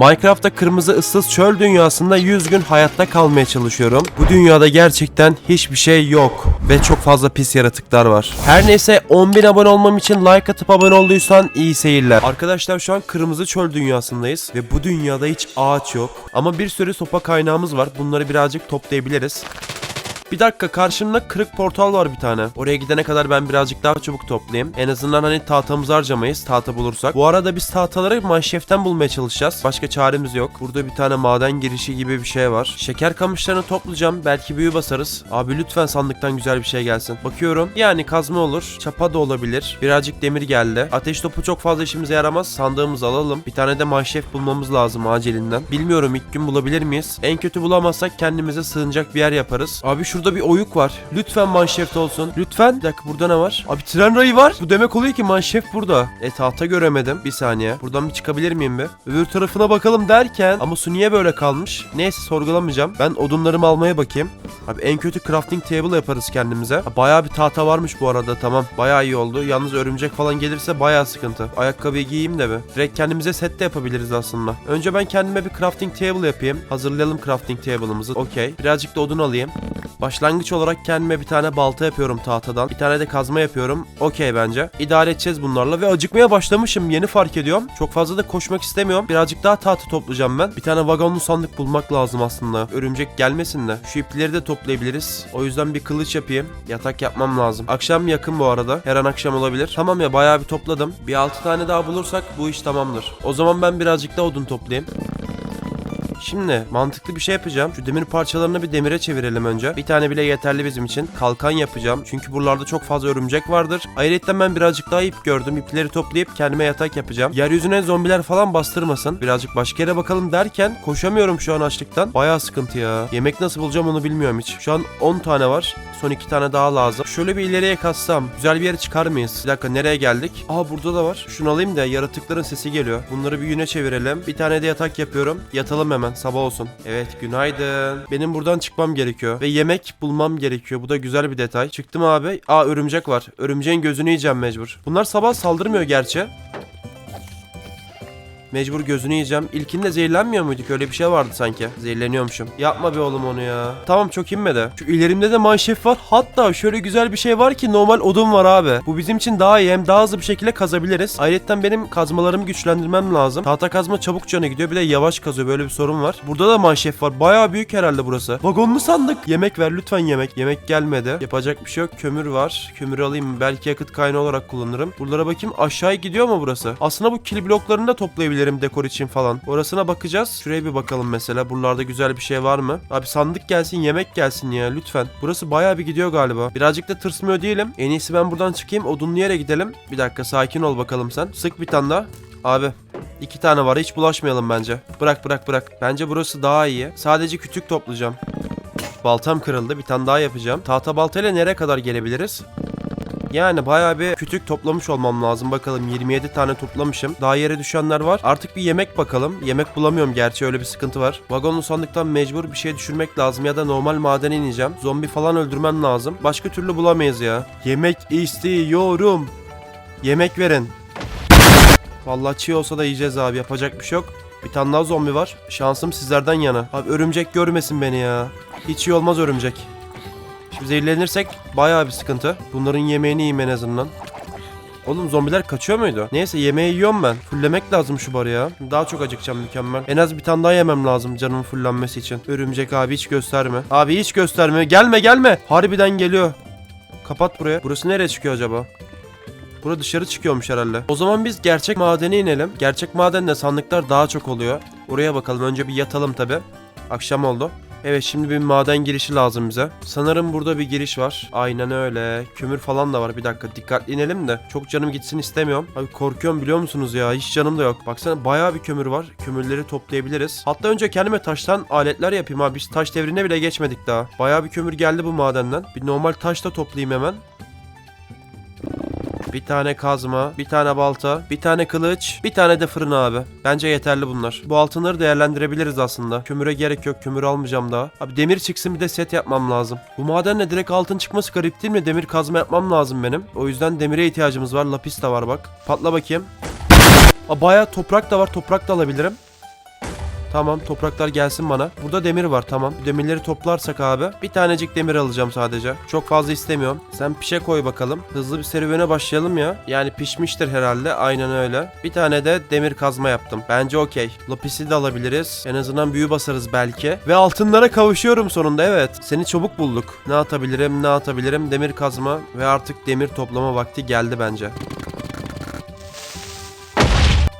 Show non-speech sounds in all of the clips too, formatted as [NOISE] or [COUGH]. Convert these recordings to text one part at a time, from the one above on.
Minecraft'ta kırmızı ıssız çöl dünyasında 100 gün hayatta kalmaya çalışıyorum. Bu dünyada gerçekten hiçbir şey yok ve çok fazla pis yaratıklar var. Her neyse 10.000 abone olmam için like atıp abone olduysan iyi seyirler. Arkadaşlar şu an kırmızı çöl dünyasındayız ve bu dünyada hiç ağaç yok. Ama bir sürü sopa kaynağımız var. Bunları birazcık toplayabiliriz. Bir dakika karşımda kırık portal var bir tane. Oraya gidene kadar ben birazcık daha çabuk toplayayım. En azından hani tahtamızı harcamayız tahta bulursak. Bu arada biz tahtaları manşeften bulmaya çalışacağız. Başka çaremiz yok. Burada bir tane maden girişi gibi bir şey var. Şeker kamışlarını toplayacağım. Belki büyü basarız. Abi lütfen sandıktan güzel bir şey gelsin. Bakıyorum. Yani kazma olur. Çapa da olabilir. Birazcık demir geldi. Ateş topu çok fazla işimize yaramaz. Sandığımızı alalım. Bir tane de manşef bulmamız lazım acilinden. Bilmiyorum ilk gün bulabilir miyiz? En kötü bulamazsak kendimize sığınacak bir yer yaparız. Abi şurada bir oyuk var. Lütfen manşeft olsun. Lütfen. Bir dakika burada ne var? Abi tren rayı var. Bu demek oluyor ki manşef burada. E tahta göremedim. Bir saniye. Buradan bir çıkabilir miyim bir? Öbür tarafına bakalım derken. Ama su niye böyle kalmış? Neyse sorgulamayacağım. Ben odunlarımı almaya bakayım. Abi en kötü crafting table yaparız kendimize. Ha, bayağı bir tahta varmış bu arada tamam. Bayağı iyi oldu. Yalnız örümcek falan gelirse bayağı sıkıntı. Ayakkabıyı giyeyim de bir. Direkt kendimize set de yapabiliriz aslında. Önce ben kendime bir crafting table yapayım. Hazırlayalım crafting table'ımızı. Okey. Birazcık da odun alayım. Başlangıç olarak kendime bir tane balta yapıyorum tahtadan. Bir tane de kazma yapıyorum. Okey bence. İdare edeceğiz bunlarla ve acıkmaya başlamışım. Yeni fark ediyorum. Çok fazla da koşmak istemiyorum. Birazcık daha tahta toplayacağım ben. Bir tane vagonlu sandık bulmak lazım aslında. Örümcek gelmesin de. Şu ipleri de toplayabiliriz. O yüzden bir kılıç yapayım. Yatak yapmam lazım. Akşam yakın bu arada. Her an akşam olabilir. Tamam ya bayağı bir topladım. Bir 6 tane daha bulursak bu iş tamamdır. O zaman ben birazcık daha odun toplayayım. Şimdi mantıklı bir şey yapacağım. Şu demir parçalarını bir demire çevirelim önce. Bir tane bile yeterli bizim için. Kalkan yapacağım. Çünkü buralarda çok fazla örümcek vardır. Ayrıca ben birazcık daha ip gördüm. İpleri toplayıp kendime yatak yapacağım. Yeryüzüne zombiler falan bastırmasın. Birazcık başka yere bakalım derken koşamıyorum şu an açlıktan. Bayağı sıkıntı ya. Yemek nasıl bulacağım onu bilmiyorum hiç. Şu an 10 tane var. Son 2 tane daha lazım. Şöyle bir ileriye kaçsam. Güzel bir yere çıkar mıyız? Bir dakika nereye geldik? Aa burada da var. Şunu alayım da yaratıkların sesi geliyor. Bunları bir yüne çevirelim. Bir tane de yatak yapıyorum. Yatalım hemen. Sabah olsun. Evet günaydın. Benim buradan çıkmam gerekiyor. Ve yemek bulmam gerekiyor. Bu da güzel bir detay. Çıktım abi. Aa örümcek var. Örümceğin gözünü yiyeceğim mecbur. Bunlar sabah saldırmıyor gerçi. Mecbur gözünü yiyeceğim. İlkinde zehirlenmiyor muyduk? Öyle bir şey vardı sanki. Zehirleniyormuşum. Yapma be oğlum onu ya. Tamam çok inmedi. Şu ilerimde de manşef var. Hatta şöyle güzel bir şey var ki normal odun var abi. Bu bizim için daha iyi. Hem daha hızlı bir şekilde kazabiliriz. Ayrıca benim kazmalarımı güçlendirmem lazım. Tahta kazma çabuk canı gidiyor. Bir de yavaş kazıyor. Böyle bir sorun var. Burada da manşef var. Bayağı büyük herhalde burası. Vagonlu sandık. Yemek ver lütfen yemek. Yemek gelmedi. Yapacak bir şey yok. Kömür var. Kömür alayım. Belki yakıt kaynağı olarak kullanırım. Buralara bakayım. Aşağıya gidiyor mu burası? Aslında bu kil bloklarını da toplayabilirim dekor için falan. Orasına bakacağız. Şuraya bir bakalım mesela. Buralarda güzel bir şey var mı? Abi sandık gelsin, yemek gelsin ya lütfen. Burası bayağı bir gidiyor galiba. Birazcık da tırsmıyor değilim. En iyisi ben buradan çıkayım. Odunlu yere gidelim. Bir dakika sakin ol bakalım sen. Sık bir tane daha. Abi iki tane var. Hiç bulaşmayalım bence. Bırak bırak bırak. Bence burası daha iyi. Sadece kütük toplayacağım. Baltam kırıldı. Bir tane daha yapacağım. Tahta baltayla nereye kadar gelebiliriz? Yani bayağı bir kütük toplamış olmam lazım. Bakalım 27 tane toplamışım. Daha yere düşenler var. Artık bir yemek bakalım. Yemek bulamıyorum gerçi öyle bir sıkıntı var. Vagonlu sandıktan mecbur bir şey düşürmek lazım ya da normal madene ineceğim. Zombi falan öldürmem lazım. Başka türlü bulamayız ya. Yemek istiyorum. Yemek verin. Vallahi çiğ olsa da yiyeceğiz abi. Yapacak bir şey yok. Bir tane daha zombi var. Şansım sizlerden yana. Abi örümcek görmesin beni ya. Hiç iyi olmaz örümcek. Şimdi zehirlenirsek bayağı bir sıkıntı. Bunların yemeğini yiyeyim en azından. Oğlum zombiler kaçıyor muydu? Neyse yemeği yiyorum ben. Fullemek lazım şu barı ya. Daha çok acıkacağım mükemmel. En az bir tane daha yemem lazım canımın fullenmesi için. Örümcek abi hiç gösterme. Abi hiç gösterme. Gelme gelme. Harbiden geliyor. Kapat buraya. Burası nereye çıkıyor acaba? Bura dışarı çıkıyormuş herhalde. O zaman biz gerçek madene inelim. Gerçek madende sandıklar daha çok oluyor. Oraya bakalım. Önce bir yatalım tabi. Akşam oldu. Evet şimdi bir maden girişi lazım bize. Sanırım burada bir giriş var. Aynen öyle. Kömür falan da var. Bir dakika dikkatli inelim de. Çok canım gitsin istemiyorum. Abi korkuyorum biliyor musunuz ya? Hiç canım da yok. Baksana bayağı bir kömür var. Kömürleri toplayabiliriz. Hatta önce kendime taştan aletler yapayım abi. Biz taş devrine bile geçmedik daha. Bayağı bir kömür geldi bu madenden. Bir normal taş da toplayayım hemen. Bir tane kazma, bir tane balta, bir tane kılıç, bir tane de fırın abi. Bence yeterli bunlar. Bu altınları değerlendirebiliriz aslında. Kömüre gerek yok. Kömür almayacağım daha. Abi demir çıksın bir de set yapmam lazım. Bu madenle direkt altın çıkması garip değil mi? Demir kazma yapmam lazım benim. O yüzden demire ihtiyacımız var. Lapis de var bak. Patla bakayım. Aa, bayağı toprak da var. Toprak da alabilirim. Tamam topraklar gelsin bana. Burada demir var tamam. Demirleri toplarsak abi bir tanecik demir alacağım sadece. Çok fazla istemiyorum. Sen pişe koy bakalım. Hızlı bir serüvene başlayalım ya. Yani pişmiştir herhalde. Aynen öyle. Bir tane de demir kazma yaptım. Bence okey. Lapisi de alabiliriz. En azından büyü basarız belki. Ve altınlara kavuşuyorum sonunda evet. Seni çabuk bulduk. Ne atabilirim ne atabilirim. Demir kazma ve artık demir toplama vakti geldi bence.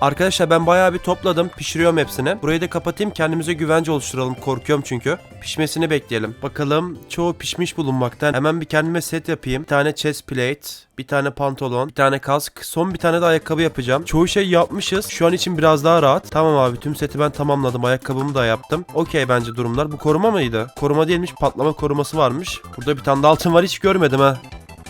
Arkadaşlar ben bayağı bir topladım. Pişiriyorum hepsini. Burayı da kapatayım. Kendimize güvence oluşturalım. Korkuyorum çünkü. Pişmesini bekleyelim. Bakalım çoğu pişmiş bulunmaktan. Hemen bir kendime set yapayım. Bir tane chest plate. Bir tane pantolon. Bir tane kask. Son bir tane de ayakkabı yapacağım. Çoğu şey yapmışız. Şu an için biraz daha rahat. Tamam abi tüm seti ben tamamladım. Ayakkabımı da yaptım. Okey bence durumlar. Bu koruma mıydı? Koruma değilmiş. Patlama koruması varmış. Burada bir tane de altın var. Hiç görmedim ha.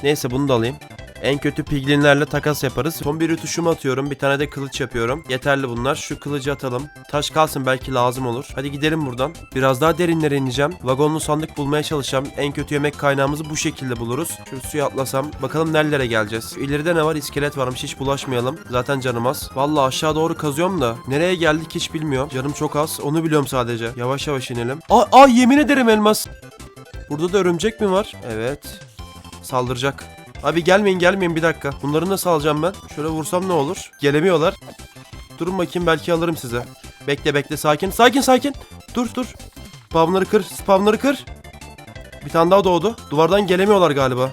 Neyse bunu da alayım. En kötü piglinlerle takas yaparız. Son bir rütuşumu atıyorum. Bir tane de kılıç yapıyorum. Yeterli bunlar. Şu kılıcı atalım. Taş kalsın belki lazım olur. Hadi gidelim buradan. Biraz daha derinlere ineceğim. Vagonlu sandık bulmaya çalışacağım. En kötü yemek kaynağımızı bu şekilde buluruz. Şu suya atlasam. Bakalım nerelere geleceğiz. Şu İleride ne var? İskelet varmış. Hiç bulaşmayalım. Zaten canım az. Vallahi aşağı doğru kazıyorum da. Nereye geldik hiç bilmiyorum. Canım çok az. Onu biliyorum sadece. Yavaş yavaş inelim. Aa, aa yemin ederim elmas. Burada da örümcek mi var? Evet. Saldıracak. Abi gelmeyin gelmeyin bir dakika. Bunları nasıl alacağım ben? Şöyle vursam ne olur? Gelemiyorlar. Durun bakayım belki alırım size. Bekle bekle sakin. Sakin sakin. Dur dur. Spavnları kır. Spavnları kır. Bir tane daha doğdu. Duvardan gelemiyorlar galiba.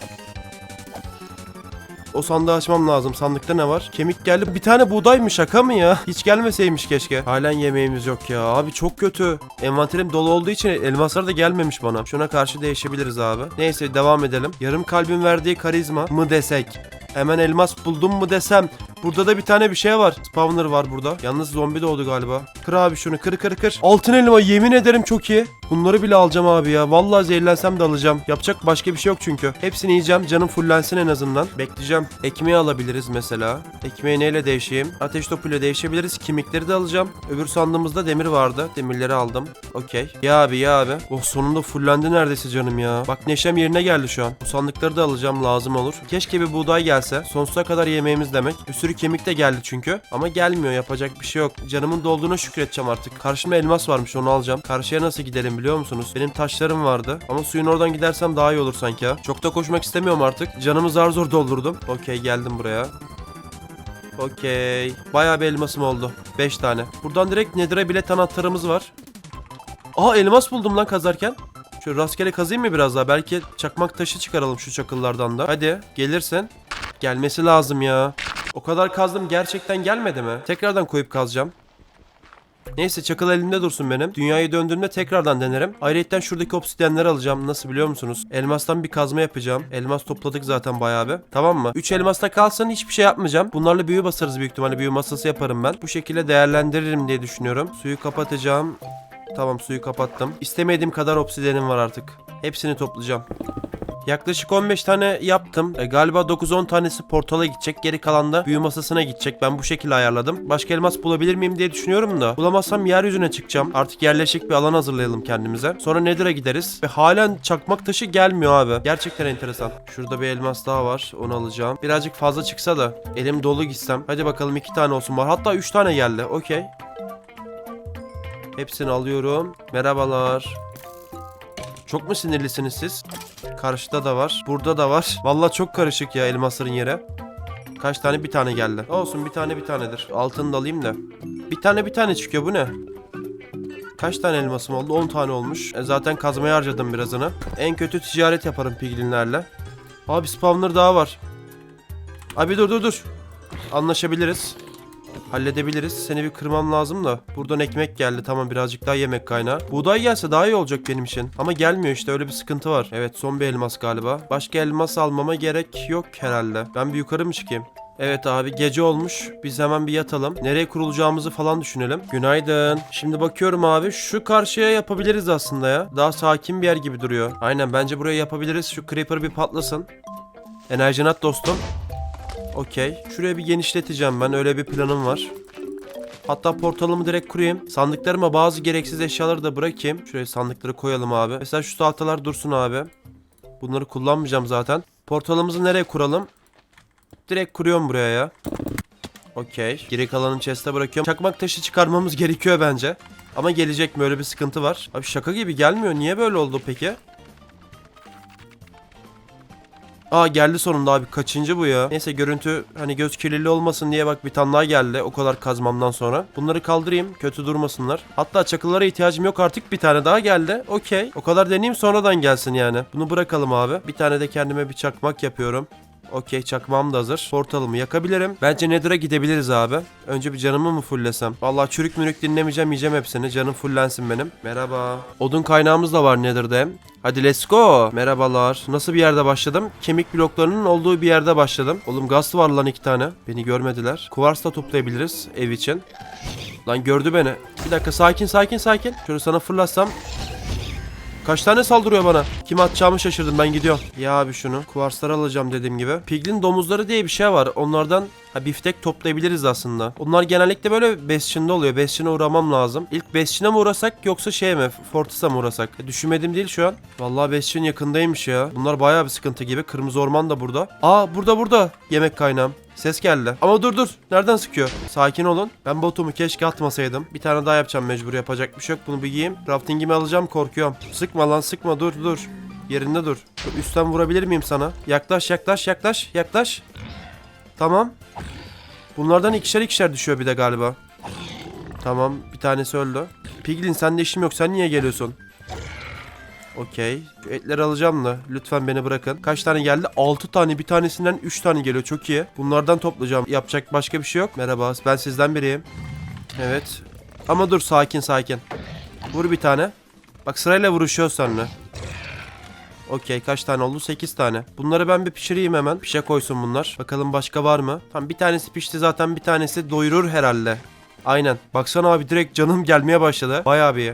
O sandığı açmam lazım. Sandıkta ne var? Kemik geldi. Bir tane buğday mı? Şaka mı ya? Hiç gelmeseymiş keşke. Halen yemeğimiz yok ya. Abi çok kötü. Envanterim dolu olduğu için elmaslar da gelmemiş bana. Şuna karşı değişebiliriz abi. Neyse devam edelim. Yarım kalbin verdiği karizma mı desek? Hemen elmas buldum mu desem? Burada da bir tane bir şey var. Spawner var burada. Yalnız zombi doğdu galiba. Kır abi şunu kır kır kır. Altın elma yemin ederim çok iyi. Bunları bile alacağım abi ya. Vallahi zehirlensem de alacağım. Yapacak başka bir şey yok çünkü. Hepsini yiyeceğim. Canım fullensin en azından. Bekleyeceğim. Ekmeği alabiliriz mesela. Ekmeği neyle değişeyim? Ateş topuyla değişebiliriz. Kimikleri de alacağım. Öbür sandığımızda demir vardı. Demirleri aldım. Okey. Ya abi ya abi. Oh sonunda fullendi neredeyse canım ya. Bak neşem yerine geldi şu an. Bu sandıkları da alacağım lazım olur. Keşke bir buğday gelse. Sonsuza kadar yemeğimiz demek. Bir sürü kemik de geldi çünkü. Ama gelmiyor yapacak bir şey yok. Canımın dolduğuna şükredeceğim artık. Karşımda elmas varmış onu alacağım. Karşıya nasıl gidelim biliyor musunuz? Benim taşlarım vardı. Ama suyun oradan gidersem daha iyi olur sanki ha. Çok da koşmak istemiyorum artık. Canımı zar zor doldurdum. Okey geldim buraya. Okey. Bayağı bir elmasım oldu. 5 tane. Buradan direkt Nether'a bilet anahtarımız var. Aa elmas buldum lan kazarken. Şöyle rastgele kazayım mı biraz daha? Belki çakmak taşı çıkaralım şu çakıllardan da. Hadi Gelmesi lazım ya. O kadar kazdım gerçekten gelmedi mi? Tekrardan koyup kazacağım. Neyse çakıl elimde dursun benim. Dünyayı döndüğümde tekrardan denerim. Ayrıca şuradaki obsidyenleri alacağım. Nasıl biliyor musunuz? Elmastan bir kazma yapacağım. Elmas topladık zaten bayağı bir. Tamam mı? 3 elmasta kalsın hiçbir şey yapmayacağım. Bunlarla büyü basarız büyük ihtimalle. Büyü masası yaparım ben. Bu şekilde değerlendiririm diye düşünüyorum. Suyu kapatacağım. Tamam suyu kapattım. İstemediğim kadar obsidyenim var artık. Hepsini toplayacağım. Yaklaşık 15 tane yaptım. E, galiba 9-10 tanesi portala gidecek. Geri kalan da büyü masasına gidecek. Ben bu şekilde ayarladım. Başka elmas bulabilir miyim diye düşünüyorum da. Bulamazsam yeryüzüne çıkacağım. Artık yerleşik bir alan hazırlayalım kendimize. Sonra Nether'a gideriz. Ve halen çakmak taşı gelmiyor abi. Gerçekten enteresan. Şurada bir elmas daha var. Onu alacağım. Birazcık fazla çıksa da elim dolu gitsem. Hadi bakalım 2 tane olsun var. Hatta 3 tane geldi. Okey. Hepsini alıyorum. Merhabalar. Çok mu sinirlisiniz siz? Karşıda da var. Burada da var. Vallahi çok karışık ya elmasların yere. Kaç tane? Bir tane geldi. Olsun bir tane bir tanedir. Altını da alayım da. Bir tane bir tane çıkıyor bu ne? Kaç tane elmasım oldu? 10 tane olmuş. E, zaten kazmaya harcadım birazını. En kötü ticaret yaparım piglinlerle. Abi spawner daha var. Abi dur dur dur. Anlaşabiliriz. Halledebiliriz. Seni bir kırmam lazım da. Buradan ekmek geldi. Tamam birazcık daha yemek kaynağı. Buğday gelse daha iyi olacak benim için. Ama gelmiyor işte öyle bir sıkıntı var. Evet son bir elmas galiba. Başka elmas almama gerek yok herhalde. Ben bir yukarı mı çıkayım? Evet abi gece olmuş. Biz hemen bir yatalım. Nereye kurulacağımızı falan düşünelim. Günaydın. Şimdi bakıyorum abi. Şu karşıya yapabiliriz aslında ya. Daha sakin bir yer gibi duruyor. Aynen bence buraya yapabiliriz. Şu creeper bir patlasın. Enerjin at dostum. Okey. Şuraya bir genişleteceğim ben. Öyle bir planım var. Hatta portalımı direkt kurayım. Sandıklarıma bazı gereksiz eşyaları da bırakayım. Şuraya sandıkları koyalım abi. Mesela şu tahtalar dursun abi. Bunları kullanmayacağım zaten. Portalımızı nereye kuralım? Direkt kuruyorum buraya ya. Okey. Geri kalanın chest'e bırakıyorum. Çakmak taşı çıkarmamız gerekiyor bence. Ama gelecek mi öyle bir sıkıntı var. Abi şaka gibi gelmiyor. Niye böyle oldu peki? Aa geldi sonunda abi. Kaçıncı bu ya? Neyse görüntü hani göz kirliliği olmasın diye bak bir tane daha geldi. O kadar kazmamdan sonra. Bunları kaldırayım. Kötü durmasınlar. Hatta çakıllara ihtiyacım yok artık. Bir tane daha geldi. Okey. O kadar deneyeyim sonradan gelsin yani. Bunu bırakalım abi. Bir tane de kendime bir çakmak yapıyorum. Okey çakmağım da hazır. Portalımı yakabilirim. Bence Nether'a gidebiliriz abi. Önce bir canımı mı fullesem? Vallahi çürük mürük dinlemeyeceğim yiyeceğim hepsini. Canım fullensin benim. Merhaba. Odun kaynağımız da var Nether'da hem. Hadi let's go. Merhabalar. Nasıl bir yerde başladım? Kemik bloklarının olduğu bir yerde başladım. Oğlum gaz var lan iki tane. Beni görmediler. Kuvars da toplayabiliriz ev için. Lan gördü beni. Bir dakika sakin sakin sakin. Şöyle sana fırlatsam Kaç tane saldırıyor bana? Kim atacağımı şaşırdım ben gidiyorum. Ya abi şunu. Kuvarsları alacağım dediğim gibi. Piglin domuzları diye bir şey var. Onlardan ha, biftek toplayabiliriz aslında. Onlar genellikle böyle Bastion'da oluyor. Bastion'a uğramam lazım. İlk Bastion'a mı uğrasak yoksa şey mi? Fortis'a mı uğrasak? E, düşünmedim değil şu an. Vallahi Bastion yakındaymış ya. Bunlar bayağı bir sıkıntı gibi. Kırmızı orman da burada. Aa burada burada. Yemek kaynağım. Ses geldi. Ama dur dur. Nereden sıkıyor? Sakin olun. Ben botumu keşke atmasaydım. Bir tane daha yapacağım mecbur. Yapacak bir şey yok. Bunu bir giyeyim. Crafting'imi alacağım. Korkuyorum. Sıkma lan sıkma. Dur dur. Yerinde dur. Üstten vurabilir miyim sana? Yaklaş yaklaş yaklaş yaklaş. Tamam. Bunlardan ikişer ikişer düşüyor bir de galiba. Tamam. Bir tanesi öldü. Piglin sende işim yok. Sen niye geliyorsun? Okey. Şu etleri alacağım da lütfen beni bırakın. Kaç tane geldi? 6 tane. Bir tanesinden 3 tane geliyor. Çok iyi. Bunlardan toplayacağım. Yapacak başka bir şey yok. Merhaba. Ben sizden biriyim. Evet. Ama dur sakin sakin. Vur bir tane. Bak sırayla vuruşuyor seninle. Okey kaç tane oldu? 8 tane. Bunları ben bir pişireyim hemen. Pişe koysun bunlar. Bakalım başka var mı? Tamam bir tanesi pişti zaten bir tanesi doyurur herhalde. Aynen. Baksana abi direkt canım gelmeye başladı. Bayağı bir.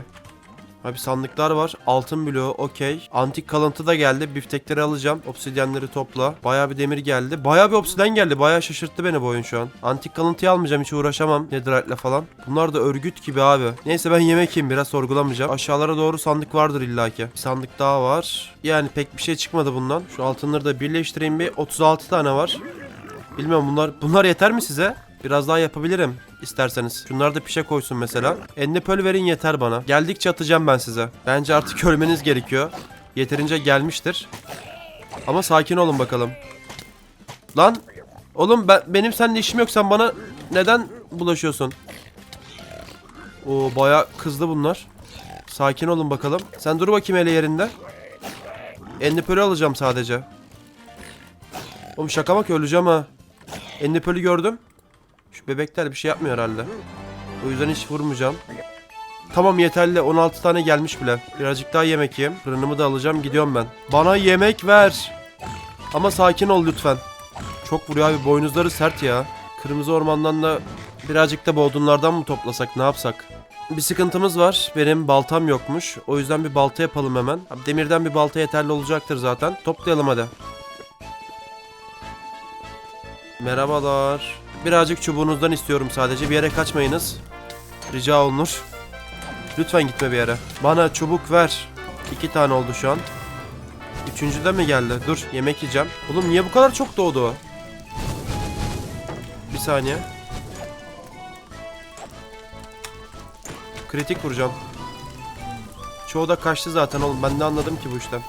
Abi sandıklar var. Altın bloğu okey. Antik kalıntı da geldi. Biftekleri alacağım. Obsidyenleri topla. Bayağı bir demir geldi. Bayağı bir obsidyen geldi. Bayağı şaşırttı beni bu oyun şu an. Antik kalıntıyı almayacağım. Hiç uğraşamam. Netherite'le falan. Bunlar da örgüt gibi abi. Neyse ben yemek yiyeyim. Biraz sorgulamayacağım. Aşağılara doğru sandık vardır illaki. Bir sandık daha var. Yani pek bir şey çıkmadı bundan. Şu altınları da birleştireyim bir. 36 tane var. Bilmiyorum bunlar bunlar yeter mi size? Biraz daha yapabilirim isterseniz. Şunları da pişe koysun mesela. Endepöl verin yeter bana. Geldikçe atacağım ben size. Bence artık [LAUGHS] ölmeniz gerekiyor. Yeterince gelmiştir. Ama sakin olun bakalım. Lan oğlum ben, benim seninle işim yok sen bana neden bulaşıyorsun? Oo baya kızdı bunlar. Sakin olun bakalım. Sen dur bakayım hele yerinde. Endepölü alacağım sadece. Oğlum şaka bak öleceğim ha. Endepölü gördüm. Şu bebekler bir şey yapmıyor herhalde. O yüzden hiç vurmayacağım. Tamam yeterli 16 tane gelmiş bile. Birazcık daha yemek yiyeyim. Fırınımı da alacağım gidiyorum ben. Bana yemek ver. Ama sakin ol lütfen. Çok vuruyor abi boynuzları sert ya. Kırmızı ormandan da birazcık da bu odunlardan mı toplasak ne yapsak? Bir sıkıntımız var. Benim baltam yokmuş. O yüzden bir balta yapalım hemen. Abi demirden bir balta yeterli olacaktır zaten. Toplayalım hadi. Merhabalar. Birazcık çubuğunuzdan istiyorum sadece. Bir yere kaçmayınız. Rica olunur. Lütfen gitme bir yere. Bana çubuk ver. İki tane oldu şu an. Üçüncü de mi geldi? Dur yemek yiyeceğim. Oğlum niye bu kadar çok doğdu o? Bir saniye. Kritik vuracağım. Çoğu da kaçtı zaten oğlum. Ben ne anladım ki bu işten.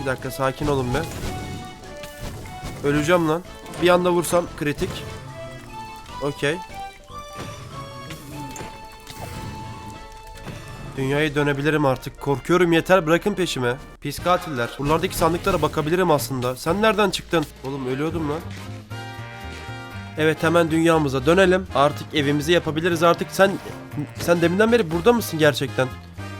Bir dakika sakin olun be. Öleceğim lan. Bir anda vursam kritik. Okey. Dünyaya dönebilirim artık. Korkuyorum yeter bırakın peşime. Pis katiller. Buralardaki sandıklara bakabilirim aslında. Sen nereden çıktın? Oğlum ölüyordum lan. Evet hemen dünyamıza dönelim. Artık evimizi yapabiliriz artık. Sen sen deminden beri burada mısın gerçekten?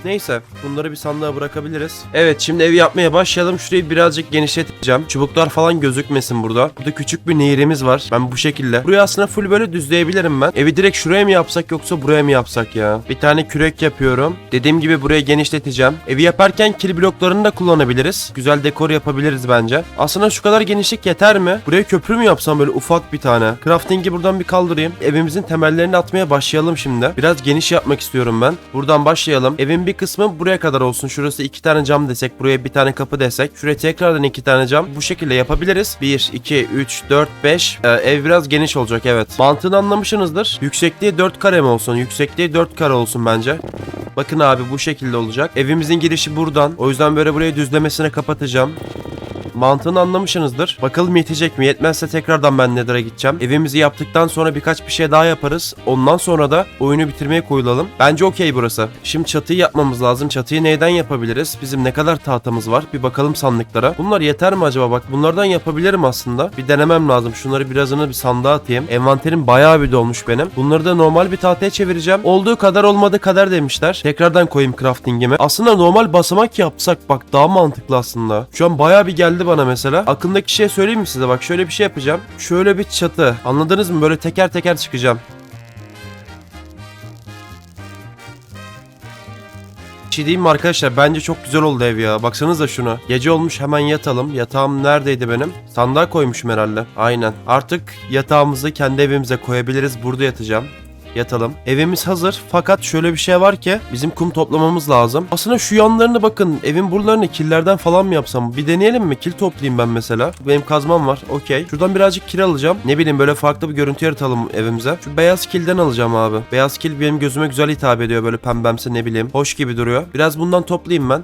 Neyse bunları bir sandığa bırakabiliriz. Evet şimdi evi yapmaya başlayalım. Şurayı birazcık genişleteceğim. Çubuklar falan gözükmesin burada. Burada küçük bir nehirimiz var. Ben bu şekilde. Burayı aslında full böyle düzleyebilirim ben. Evi direkt şuraya mı yapsak yoksa buraya mı yapsak ya? Bir tane kürek yapıyorum. Dediğim gibi buraya genişleteceğim. Evi yaparken kil bloklarını da kullanabiliriz. Güzel dekor yapabiliriz bence. Aslında şu kadar genişlik yeter mi? Buraya köprü mü yapsam böyle ufak bir tane? Crafting'i buradan bir kaldırayım. Evimizin temellerini atmaya başlayalım şimdi. Biraz geniş yapmak istiyorum ben. Buradan başlayalım. Evin bir kısmı buraya kadar olsun. Şurası iki tane cam desek, buraya bir tane kapı desek. Şuraya tekrardan iki tane cam. Bu şekilde yapabiliriz. 1, 2, 3, 4, 5. Ee, ev biraz geniş olacak evet. Mantığını anlamışsınızdır. Yüksekliği 4 kare mi olsun? Yüksekliği 4 kare olsun bence. Bakın abi bu şekilde olacak. Evimizin girişi buradan. O yüzden böyle burayı düzlemesine kapatacağım. Mantığını anlamışsınızdır. Bakalım yetecek mi? Yetmezse tekrardan ben Nether'a gideceğim. Evimizi yaptıktan sonra birkaç bir şey daha yaparız. Ondan sonra da oyunu bitirmeye koyulalım. Bence okey burası. Şimdi çatıyı yapmamız lazım. Çatıyı neyden yapabiliriz? Bizim ne kadar tahtamız var? Bir bakalım sandıklara. Bunlar yeter mi acaba? Bak bunlardan yapabilirim aslında. Bir denemem lazım. Şunları birazını bir sandığa atayım. Envanterim bayağı bir dolmuş benim. Bunları da normal bir tahtaya çevireceğim. Olduğu kadar olmadığı kadar demişler. Tekrardan koyayım craftingimi. Aslında normal basamak yapsak bak daha mantıklı aslında. Şu an bayağı bir geldi bana mesela. Aklımdaki şey söyleyeyim mi size? Bak şöyle bir şey yapacağım. Şöyle bir çatı. Anladınız mı? Böyle teker teker çıkacağım. Şey diyeyim mi arkadaşlar? Bence çok güzel oldu ev ya. Baksanıza şuna. Gece olmuş hemen yatalım. Yatağım neredeydi benim? Sandığa koymuşum herhalde. Aynen. Artık yatağımızı kendi evimize koyabiliriz. Burada yatacağım yatalım. Evimiz hazır fakat şöyle bir şey var ki bizim kum toplamamız lazım. Aslında şu yanlarını bakın evin buralarını killerden falan mı yapsam? Bir deneyelim mi? Kil toplayayım ben mesela. Benim kazmam var. Okey. Şuradan birazcık kil alacağım. Ne bileyim böyle farklı bir görüntü yaratalım evimize. Şu beyaz kilden alacağım abi. Beyaz kil benim gözüme güzel hitap ediyor. Böyle pembemsi ne bileyim. Hoş gibi duruyor. Biraz bundan toplayayım ben.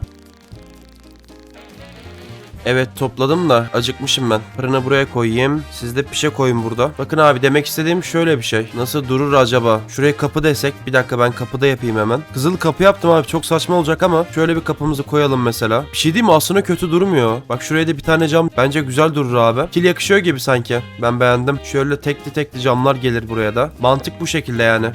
Evet topladım da acıkmışım ben. Fırına buraya koyayım. Siz de pişe koyun burada. Bakın abi demek istediğim şöyle bir şey. Nasıl durur acaba? Şuraya kapı desek. Bir dakika ben kapıda yapayım hemen. Kızıl kapı yaptım abi çok saçma olacak ama şöyle bir kapımızı koyalım mesela. Bir şey değil mi? Aslında kötü durmuyor. Bak şuraya da bir tane cam. Bence güzel durur abi. Kil yakışıyor gibi sanki. Ben beğendim. Şöyle tekli tekli camlar gelir buraya da. Mantık bu şekilde yani.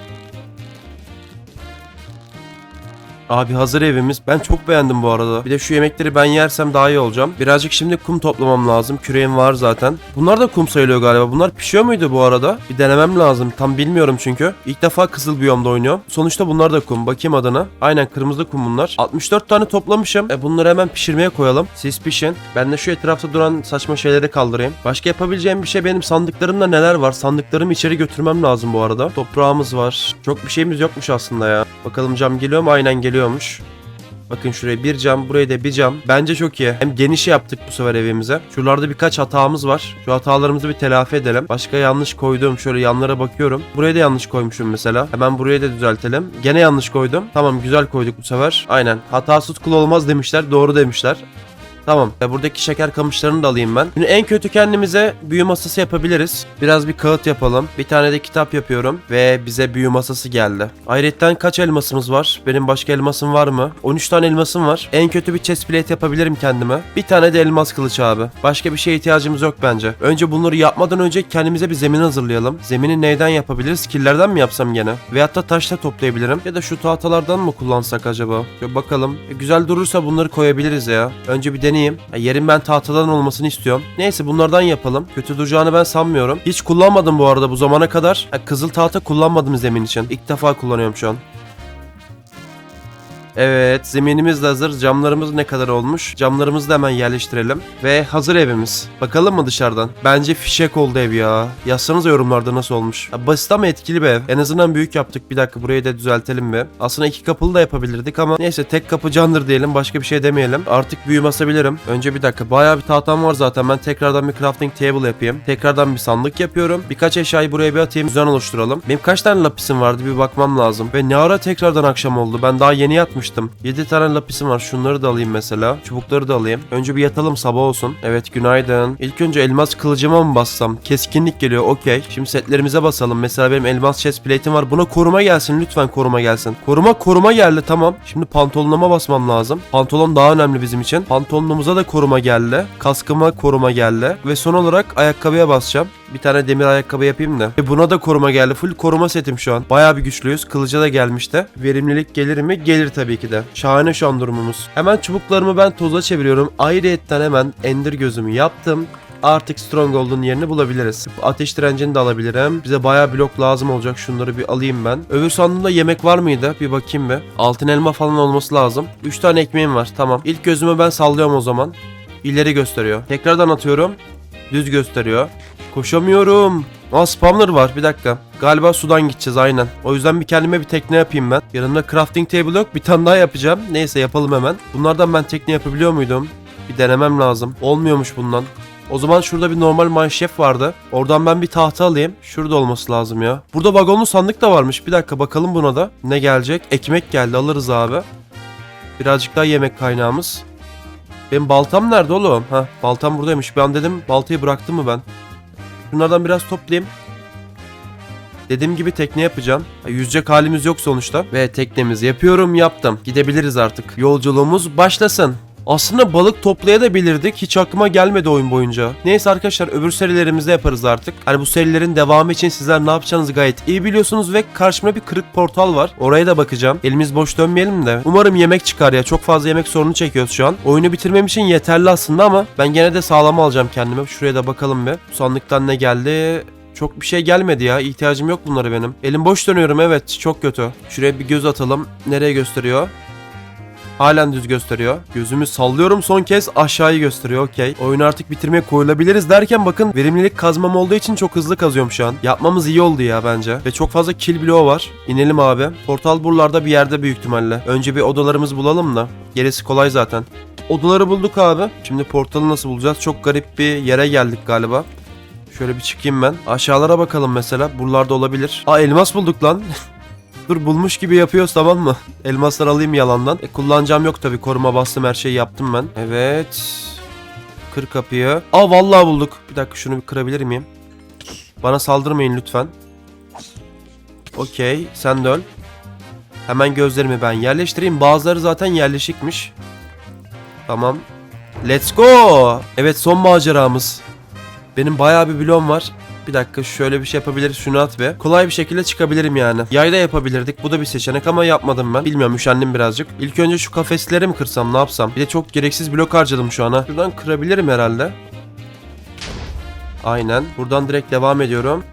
Abi hazır evimiz. Ben çok beğendim bu arada. Bir de şu yemekleri ben yersem daha iyi olacağım. Birazcık şimdi kum toplamam lazım. Küreğim var zaten. Bunlar da kum sayılıyor galiba. Bunlar pişiyor muydu bu arada? Bir denemem lazım. Tam bilmiyorum çünkü. İlk defa kızıl biyomda oynuyorum. Sonuçta bunlar da kum. Bakayım adına. Aynen kırmızı kum bunlar. 64 tane toplamışım. E bunları hemen pişirmeye koyalım. Siz pişin. Ben de şu etrafta duran saçma şeyleri kaldırayım. Başka yapabileceğim bir şey benim sandıklarımda neler var? Sandıklarımı içeri götürmem lazım bu arada. Toprağımız var. Çok bir şeyimiz yokmuş aslında ya. Bakalım cam geliyor mu? Aynen geliyormuş. Bakın şuraya bir cam, buraya da bir cam. Bence çok iyi. Hem geniş yaptık bu sefer evimize. Şuralarda birkaç hatamız var. Şu hatalarımızı bir telafi edelim. Başka yanlış koyduğum şöyle yanlara bakıyorum. Buraya da yanlış koymuşum mesela. Hemen buraya da düzeltelim. Gene yanlış koydum. Tamam güzel koyduk bu sefer. Aynen. Hatasız kul olmaz demişler. Doğru demişler. Tamam. Ya buradaki şeker kamışlarını da alayım ben. Şimdi en kötü kendimize büyü masası yapabiliriz. Biraz bir kağıt yapalım. Bir tane de kitap yapıyorum. Ve bize büyü masası geldi. Ayrıca kaç elmasımız var? Benim başka elmasım var mı? 13 tane elmasım var. En kötü bir chest plate yapabilirim kendime. Bir tane de elmas kılıç abi. Başka bir şeye ihtiyacımız yok bence. Önce bunları yapmadan önce kendimize bir zemin hazırlayalım. Zemini neyden yapabiliriz? Killerden mi yapsam gene? Veyahut da taşla toplayabilirim. Ya da şu tahtalardan mı kullansak acaba? Şöyle bakalım. E, güzel durursa bunları koyabiliriz ya. Önce bir deneyeyim. Ya, yerin ben tahtadan olmasını istiyorum. Neyse bunlardan yapalım. Kötü duracağını ben sanmıyorum. Hiç kullanmadım bu arada bu zamana kadar. Kızıl tahta kullanmadım zemin için. İlk defa kullanıyorum şu an. Evet zeminimiz de hazır. Camlarımız ne kadar olmuş? Camlarımızı da hemen yerleştirelim. Ve hazır evimiz. Bakalım mı dışarıdan? Bence fişek oldu ev ya. Yazsanıza yorumlarda nasıl olmuş. Ya, basit ama etkili bir ev. En azından büyük yaptık. Bir dakika burayı da düzeltelim bir. Aslında iki kapılı da yapabilirdik ama neyse tek kapı candır diyelim. Başka bir şey demeyelim. Artık büyü basabilirim. Önce bir dakika. Bayağı bir tahtam var zaten. Ben tekrardan bir crafting table yapayım. Tekrardan bir sandık yapıyorum. Birkaç eşyayı buraya bir atayım. Düzen oluşturalım. Benim kaç tane lapisim vardı bir bakmam lazım. Ve ne ara tekrardan akşam oldu. Ben daha yeni yatmıştım. 7 tane lapisim var. Şunları da alayım mesela. Çubukları da alayım. Önce bir yatalım sabah olsun. Evet günaydın. İlk önce elmas kılıcıma mı bassam? Keskinlik geliyor okey. Şimdi setlerimize basalım. Mesela benim elmas chest plate'im var. Buna koruma gelsin. Lütfen koruma gelsin. Koruma koruma geldi tamam. Şimdi pantolonuma basmam lazım. Pantolon daha önemli bizim için. Pantolonumuza da koruma geldi. Kaskıma koruma geldi. Ve son olarak ayakkabıya basacağım. Bir tane demir ayakkabı yapayım da. Ve buna da koruma geldi. Full koruma setim şu an. Bayağı bir güçlüyüz. Kılıca da gelmişti. Verimlilik gelir mi? Gelir tabii ki de. Şahane şu an durumumuz. Hemen çubuklarımı ben toza çeviriyorum. Ayrıyetten hemen ender gözümü yaptım artık Stronghold'un yerini bulabiliriz. Ateş direncini de alabilirim. Bize bayağı blok lazım olacak. Şunları bir alayım ben. Öbür sandığımda yemek var mıydı? Bir bakayım bir. Altın elma falan olması lazım. 3 tane ekmeğim var. Tamam. İlk gözümü ben sallıyorum o zaman. İleri gösteriyor. Tekrardan atıyorum. Düz gösteriyor. Koşamıyorum. Aa spawner var bir dakika. Galiba sudan gideceğiz aynen. O yüzden bir kendime bir tekne yapayım ben. Yanımda crafting table yok bir tane daha yapacağım. Neyse yapalım hemen. Bunlardan ben tekne yapabiliyor muydum? Bir denemem lazım. Olmuyormuş bundan. O zaman şurada bir normal mineshaft vardı. Oradan ben bir tahta alayım. Şurada olması lazım ya. Burada vagonlu sandık da varmış. Bir dakika bakalım buna da. Ne gelecek? Ekmek geldi alırız abi. Birazcık daha yemek kaynağımız. Benim baltam nerede oğlum? Ha baltam buradaymış. Ben dedim baltayı bıraktım mı ben? Bunlardan biraz toplayayım. Dediğim gibi tekne yapacağım. Yüzecek halimiz yok sonuçta. Ve teknemizi yapıyorum yaptım. Gidebiliriz artık. Yolculuğumuz başlasın. Aslında balık toplayabilirdik. Hiç aklıma gelmedi oyun boyunca. Neyse arkadaşlar öbür serilerimizde yaparız artık. Hani bu serilerin devamı için sizler ne yapacağınızı gayet iyi biliyorsunuz ve karşımda bir kırık portal var. Oraya da bakacağım. Elimiz boş dönmeyelim de. Umarım yemek çıkar ya. Çok fazla yemek sorunu çekiyoruz şu an. Oyunu bitirmem için yeterli aslında ama ben gene de sağlam alacağım kendime. Şuraya da bakalım bir. Bu sandıktan ne geldi? Çok bir şey gelmedi ya. İhtiyacım yok bunlara benim. Elim boş dönüyorum evet. Çok kötü. Şuraya bir göz atalım. Nereye gösteriyor? Halen düz gösteriyor. Gözümü sallıyorum son kez aşağıyı gösteriyor okey. Oyunu artık bitirmeye koyulabiliriz derken bakın verimlilik kazmam olduğu için çok hızlı kazıyorum şu an. Yapmamız iyi oldu ya bence. Ve çok fazla kill bloğu var. İnelim abi. Portal buralarda bir yerde büyük ihtimalle. Önce bir odalarımızı bulalım da. Gerisi kolay zaten. Odaları bulduk abi. Şimdi portalı nasıl bulacağız? Çok garip bir yere geldik galiba. Şöyle bir çıkayım ben. Aşağılara bakalım mesela. Buralarda olabilir. Aa elmas bulduk lan. [LAUGHS] Dur bulmuş gibi yapıyoruz tamam mı? Elmaslar alayım yalandan. E, kullanacağım yok tabi koruma bastım her şeyi yaptım ben. Evet. Kır kapıyı. Aa vallahi bulduk. Bir dakika şunu bir kırabilir miyim? Bana saldırmayın lütfen. Okey sen de öl. Hemen gözlerimi ben yerleştireyim. Bazıları zaten yerleşikmiş. Tamam. Let's go. Evet son maceramız. Benim bayağı bir bloğum var. Bir dakika şöyle bir şey yapabiliriz şunu at be. Kolay bir şekilde çıkabilirim yani. Yayda yapabilirdik bu da bir seçenek ama yapmadım ben. Bilmiyorum üşendim birazcık. İlk önce şu kafesleri mi kırsam ne yapsam? Bir de çok gereksiz blok harcadım şu ana. Şuradan kırabilirim herhalde. Aynen. Buradan direkt devam ediyorum.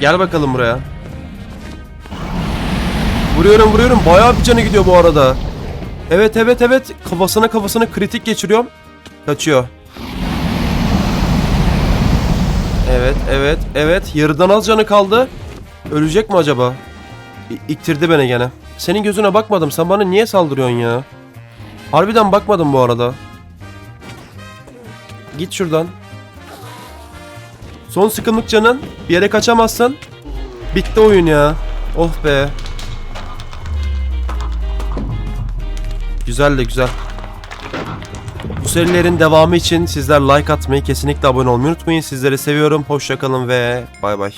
Gel bakalım buraya. Vuruyorum vuruyorum. Bayağı bir canı gidiyor bu arada. Evet evet evet. Kafasına kafasına kritik geçiriyorum. Kaçıyor. Evet, evet, evet. Yarıdan az canı kaldı. Ölecek mi acaba? İ- İktirdi beni gene. Senin gözüne bakmadım. Sen bana niye saldırıyorsun ya? Harbiden bakmadım bu arada. Git şuradan. Son sıkımlık canın. Bir yere kaçamazsın. Bitti oyun ya. Oh be. Güzel de güzel. Serilerin devamı için sizler like atmayı, kesinlikle abone olmayı unutmayın. Sizleri seviyorum. Hoşçakalın ve bay bay.